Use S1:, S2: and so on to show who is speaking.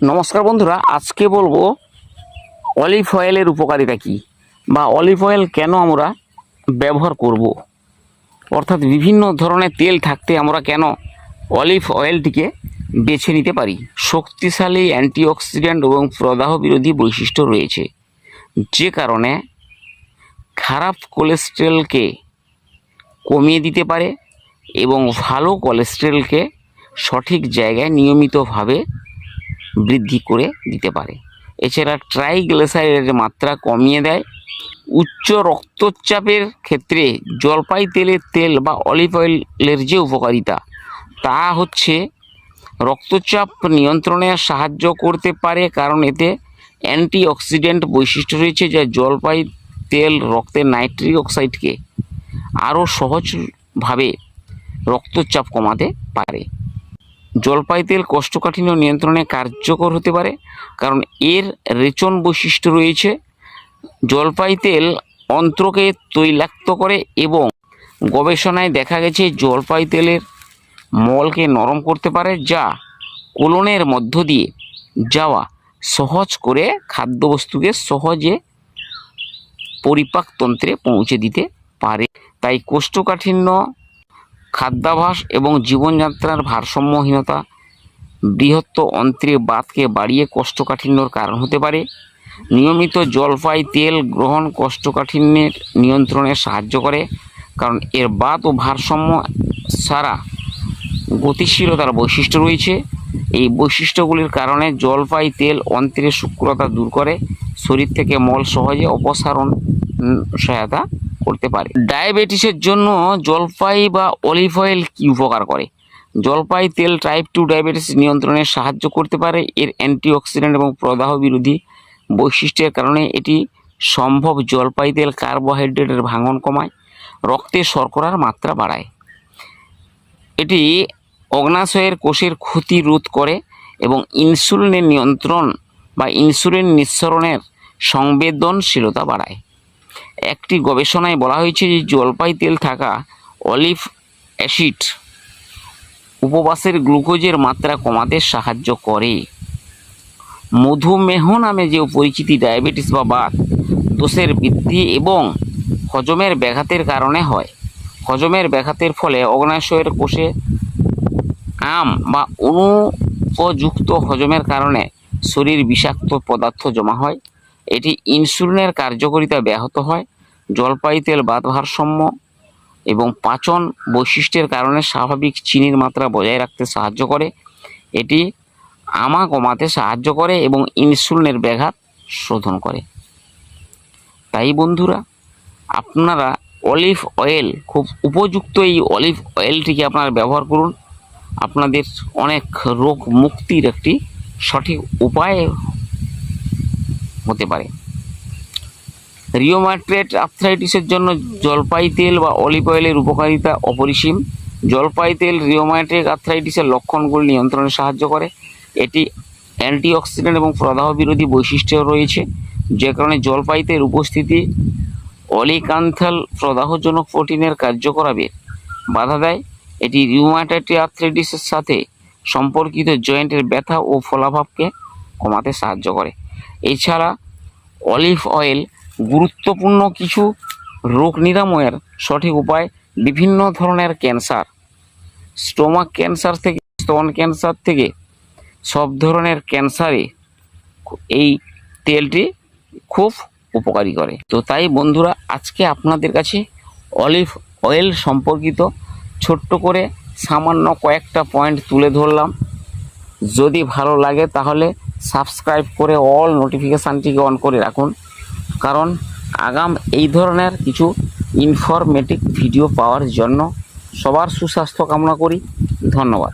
S1: নমস্কার বন্ধুরা, আজকে বলব অলিভ অয়েলের উপকারিতা কি বা অলিভ অয়েল কেন আমরা ব্যবহার করব? অর্থাৎ বিভিন্ন ধরনের তেল থাকতে আমরা কেন অলিভ অয়েলটিকে বেছে নিতে পারি? শক্তিশালী অ্যান্টিঅক্সিডেন্ট এবং প্রদাহ বিরোধী বৈশিষ্ট্য রয়েছে। যে কারণে খারাপ কোলেস্ট্রলকে কমিয়ে দিতে পারে এবং ভালো কোলেস্ট্রলকে সঠিক জায়গায় নিয়মিতভাবে বৃদ্ধি করে দিতে পারে। এছাড়া ট্রাইগ্লিসারাইডের মাত্রা কমিয়ে দেয়। উচ্চ রক্তচাপের ক্ষেত্রে জলপাই তেলের তেল বা অলিভ অয়েলের যে উপকারিতা, তা হচ্ছে রক্তচাপ নিয়ন্ত্রণে সাহায্য করতে পারে, কারণ এতে অ্যান্টিঅক্সিডেন্ট বৈশিষ্ট্য রয়েছে যা জলপাই তেল রক্তের নাইট্রিক অক্সাইডকে আরও সহজভাবে রক্তচাপ কমাতে পারে। জলপাই তেল কোষ্ঠকাঠিন্য নিয়ন্ত্রণে কার্যকর হতে পারে, কারণ এর রেচন বৈশিষ্ট্য রয়েছে জলপাই তেল অন্ত্রকে তৈলাক্ত করে এবং গবেষণায় দেখা গেছে জলপাই তেলের মলকে নরম করতে পারে যা কোলনের মধ্য দিয়ে যাওয়া সহজ করে খাদ্যবস্তুকে সহজে পরিপাকতন্ত্রে পৌঁছে দিতে পারে। তাই কোষ্ঠকাঠিন্য খাদ্যাভাস এবং জীবনযাত্রার ভারসাম্যহীনতা বৃহত্ত অন্ত্রে বাতকে বাড়িয়ে কোষ্ঠকাঠিন্যর কারণ হতে পারে। নিয়মিত জলপাই তেল গ্রহণ কোষ্ঠকাঠিন্যের নিয়ন্ত্রণে সাহায্য করে, কারণ এর বাত ও ভারসাম্য সারা গতিশীলতার বৈশিষ্ট্য রয়েছে। এই বৈশিষ্ট্যগুলির কারণে জলপাই তেল অন্ত্রের শুক্রতা দূর করে, শরীর থেকে মল সহজে অপসারণ সহায়তা করতে পারে। ডায়াবেটিসের জন্য জলপাই বা অলিভ অয়েল কি উপকার করে? জলপাই তেল টাইপ টু ডায়াবেটিস নিয়ন্ত্রণে সাহায্য করতে পারে। এর অ্যান্টিঅক্সিডেন্ট এবং প্রদাহ বিরোধী বৈশিষ্ট্যের কারণে এটি সম্ভব জলপাই তেল কার্বোহাইড্রেটের ভাঙন কমায়, রক্তে শর্করার মাত্রা বাড়ায়। এটি অগ্নাশয়ের কোষের ক্ষতি রোধ করে এবং ইনসুলিনের নিয়ন্ত্রণ বা ইনসুলিন নিঃসরণের সংবেদনশীলতা বাড়ায়। একটি গবেষণায় বলা হয়েছে যে জলপাই তেল থাকা অলিভ অ্যাসিড উপবাসের গ্লুকোজের মাত্রা কমাতে সাহায্য করে। মধুমেহ নামে যে পরিচিতি ডায়াবেটিস বা বাত, দোষের বৃদ্ধি এবং হজমের ব্যাঘাতের কারণে হয়। হজমের ব্যাঘাতের ফলে অগ্নাশয়ের কোষে আম বা অনুপযুক্ত হজমের কারণে শরীর বিষাক্ত পদার্থ জমা হয়। এটি ইনসুলিনের কার্যকারিতা ব্যাহত হয়, জলপাই তেল বাত ভারসাম্য এবং পাচন বৈশিষ্ট্যের কারণে স্বাভাবিক চিনির মাত্রা বজায় রাখতে সাহায্য করে। এটি আমা কমাতে সাহায্য করে এবং ইনসুলিনের ব্যাঘাত শোধন করে। তাই বন্ধুরা, আপনারা অলিভ অয়েল, খুব উপযুক্ত এই অলিভ অয়েলটিকে আপনারা ব্যবহার করুন। আপনাদের অনেক রোগ মুক্তির একটি সঠিক উপায় হতে পারে। রিওমাট্রেট আর্থ্রাইটিসের জন্য জলপাই তেল বা অলিভ অয়েলের উপকারিতা অপরিসীম। জলপাই তেল রিওমাট্রিক আর্থ্রাইটিসের লক্ষণগুলি নিয়ন্ত্রণে সাহায্য করে। এটি অ্যান্টিঅক্সিডেন্ট এবং প্রদাহ বিরোধী বৈশিষ্ট্য রয়েছে। যে কারণে জলপাই তেল উপস্থিতি অলিকান্থাল প্রদাহজনক প্রোটিনের কার্যকলাপে বাধা দেয়, এটি রিউমাটয়েড আর্থ্রাইটিসের সাথে সম্পর্কিত জয়েন্টের ব্যথা ও ফলাভাবকে কমাতে সাহায্য করে। এছাড়া অলিভ অয়েল গুরুত্বপূর্ণ কিছু রোগ নিরাময়ের সঠিক উপায় বিভিন্ন ধরনের ক্যান্সার। স্টোমাক ক্যান্সার থেকে, স্তন ক্যান্সার থেকে সব ধরনের ক্যান্সারে এই তেলটি খুব উপকারী করে। তো তাই বন্ধুরা, আজকে আপনাদের কাছে অলিভ অয়েল সম্পর্কিত ছোট্ট করে সামান্য কয়েকটা পয়েন্ট তুলে ধরলাম। যদি ভালো লাগে তাহলে সাবস্ক্রাইব করে অল নোটিফিকেশানটিকে অন করে রাখুন। কারণ আগাম এই ধরনের কিছু ইনফরমেটিভ ভিডিও পাওয়ার জন্য সবার সুস্বাস্থ্য কামনা করি। ধন্যবাদ।